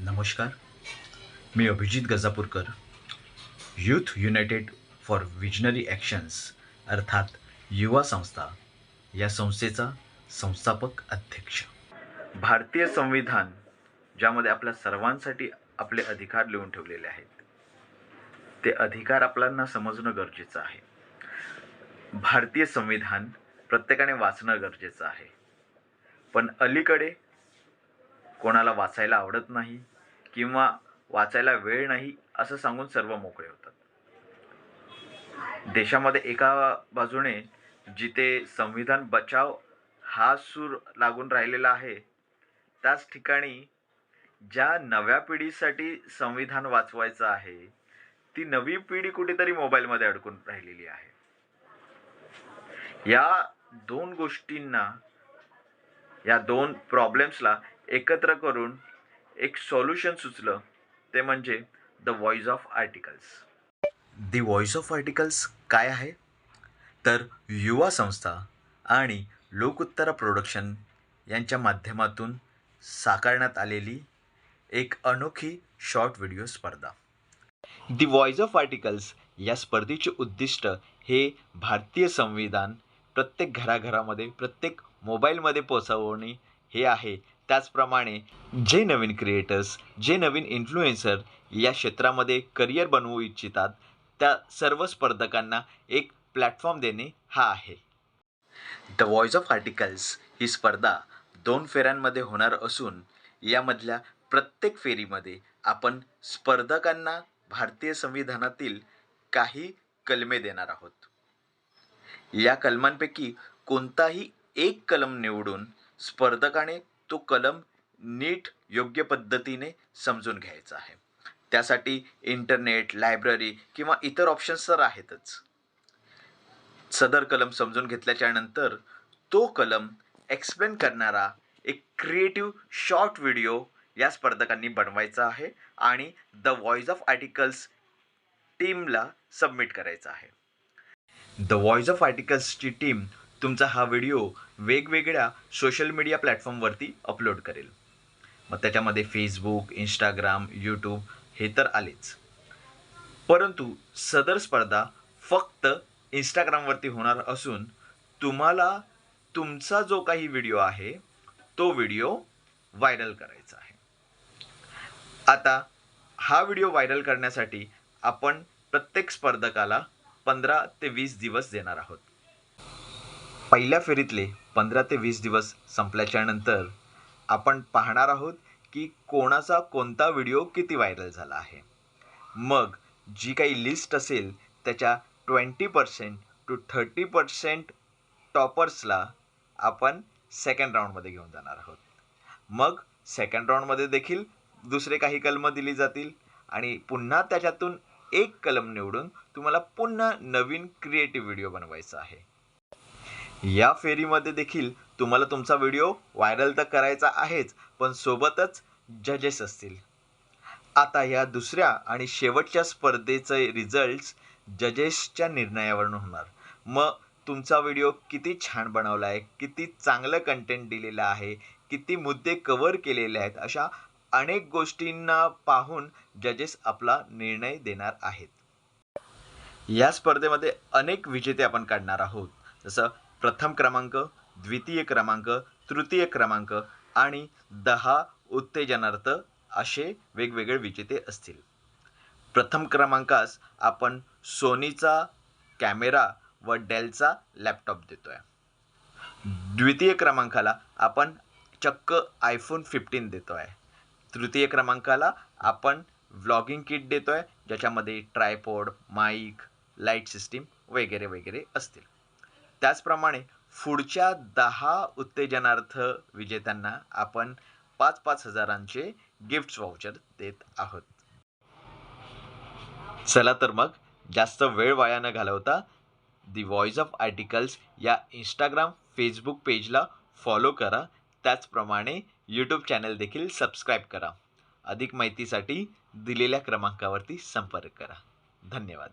नमस्कार. मी Abhijit Gajapurkar. Youth united for visionary actions अर्थात युवा संस्था या संस्थेचा संस्थापक अध्यक्ष. भारतीय संविधान ज्यामध्ये आपल्या सर्वांसाठी आपले अधिकार लिहून ठेवलेले आहेत. ते अधिकार आपल्याला समजणं गरजेचं आहे. भारतीय संविधान प्रत्येकाने वाचणं गरजेचं आहे. पण अलीकडे कोणाला वाचायला आवडत नाही किंवा वाचायला वेळ नाही असं सांगून सर्व मोकळे होतात. देशामध्ये एका बाजूने जिथे संविधान बचाव हा सूर लागून राहिलेला आहे त्याच ठिकाणी ज्या नव्या पिढीसाठी संविधान वाचवायचं आहे ती नवी पिढी कुठेतरी मोबाईलमध्ये अडकून राहिलेली आहे. या दोन गोष्टींना या दोन प्रॉब्लेम्सला एकत्र करून एक सॉल्युशन सुचलं. ते म्हणजे the voice of articles the voice of articles काय आहे? तर युवा संस्था आणि लोकोत्तरा प्रोडक्शन यांच्या माध्यमातून साकारण्यात आलेली एक अनोखी शॉर्ट व्हिडिओ स्पर्धा. दी व्हॉइस ऑफ आर्टिकल्स या स्पर्धेचे उद्दिष्ट हे भारतीय संविधान प्रत्येक घराघरामध्ये प्रत्येक मोबाईलमध्ये पोचवणे हे आहे. त्याचप्रमाणे जे नवीन क्रिएटर्स जे नवीन इन्फ्लुएन्सर या क्षेत्रामध्ये करिअर बनवू इच्छितात त्या सर्व स्पर्धकांना एक प्लॅटफॉर्म देणे हा आहे. द व्हॉइस ऑफ आर्टिकल्स ही स्पर्धा दोन फेऱ्यांमध्ये होणार असून यामधल्या प्रत्येक फेरीमध्ये आपण स्पर्धकांना भारतीय संविधानातील काही कलमे देणार आहोत. या कलमांपैकी कोणताही एक कलम निवडून स्पर्धकाने तो कलम नीट योग्य पद्धतीने समजून घ्यायचा आहे. त्यासाठी इंटरनेट लायब्ररी किंवा इतर ऑप्शन्स तर आहेतच. सदर कलम समजून घेतल्याच्या नंतर तो कलम एक्सप्लेन करणारा एक क्रिएटिव्ह शॉर्ट व्हिडिओ या स्पर्धकांनी बनवायचा आहे आणि द व्हॉइस ऑफ आर्टिकल्स टीमला सबमिट करायचा आहे. द व्हॉइस ऑफ आर्टिकल्सची टीम तुमचा हा व्हिडिओ वेगवेगळ्या सोशल मीडिया प्लॅटफॉर्मवरती अपलोड करेल. मग त्याच्यामध्ये फेसबुक इंस्टाग्राम यूट्यूब हे तर आलेच. परंतु सदर स्पर्धा फक्त इंस्टाग्रामवरती होणार असून तुम्हाला तुमचा जो काही व्हिडिओ आहे तो व्हिडिओ व्हायरल करायचा आहे. आता हा व्हिडिओ व्हायरल करण्यासाठी आपण प्रत्येक स्पर्धकाला पंधरा ते वीस दिवस देणार आहोत. पहिल्या फेरीतले पंधरा ते वीस दिवस संपल्याच्या नंतर आपण पाहणार आहोत की कोणाचा कोणता व्हिडिओ किती व्हायरल झाला आहे. मग जी काही लिस्ट असेल त्याच्या twenty percent to thirty percent टॉपर्सला आपण सेकंड राऊंडमध्ये घेऊन जाणार आहोत. मग सेकंड राऊंडमध्ये देखील दुसरे काही कलमं दिली जातील आणि पुन्हा त्याच्यातून एक कलम निवडून तुम्हाला पुन्हा नवीन क्रिएटिव्ह व्हिडिओ बनवायचा आहे. या फेरीमध्ये देखील तुम्हाला तुमचा व्हिडिओ व्हायरल तर करायचा आहेच पण सोबतच जजेस असतील. आता या दुसऱ्या आणि शेवटच्या स्पर्धेचे रिझल्ट्स जजेसच्या निर्णयावरून होणार. मग तुमचा व्हिडिओ किती छान बनवला आहे किती चांगलं कंटेंट दिलेलं आहे किती मुद्दे कवर केलेले आहेत अशा अनेक गोष्टींना पाहून जजेस आपला निर्णय देणार आहेत. या स्पर्धेमध्ये अनेक विजेते आपण काढणार आहोत. जसं प्रथम क्रमांक द्वितीय क्रमांक तृतीय क्रमांक आणि दहा उत्तेजनार्थ असे वेगवेगळे विजेते असतील. प्रथम क्रमांकास आपण सोनीचा कॅमेरा व डेलचा लॅपटॉप देतो आहे द्वितीय क्रमांकाला आपण चक्क आयफोन फिफ्टीन देतो आहे तृतीय क्रमांकाला आपण व्लॉगिंग किट देतो आहे ज्याच्यामध्ये ट्रायपॉड माईक लाइट सिस्टीम वगैरे वगैरे असतील. त्याचप्रमाणे पुढच्या दहा उत्तेजनार्थ विजेत्यांना आपण पाच पाच हजारांचे गिफ्ट्स वाउचर देत आहोत. चला तर मग जास्त वेळ वाया न घालवता दी व्हॉइस ऑफ आर्टिकल्स या इंस्टाग्राम फेसबुक पेजला फॉलो करा. त्याचप्रमाणे यूट्यूब चॅनल देखील सबस्क्राईब करा. अधिक माहितीसाठी दिलेल्या क्रमांकावरती संपर्क करा. धन्यवाद.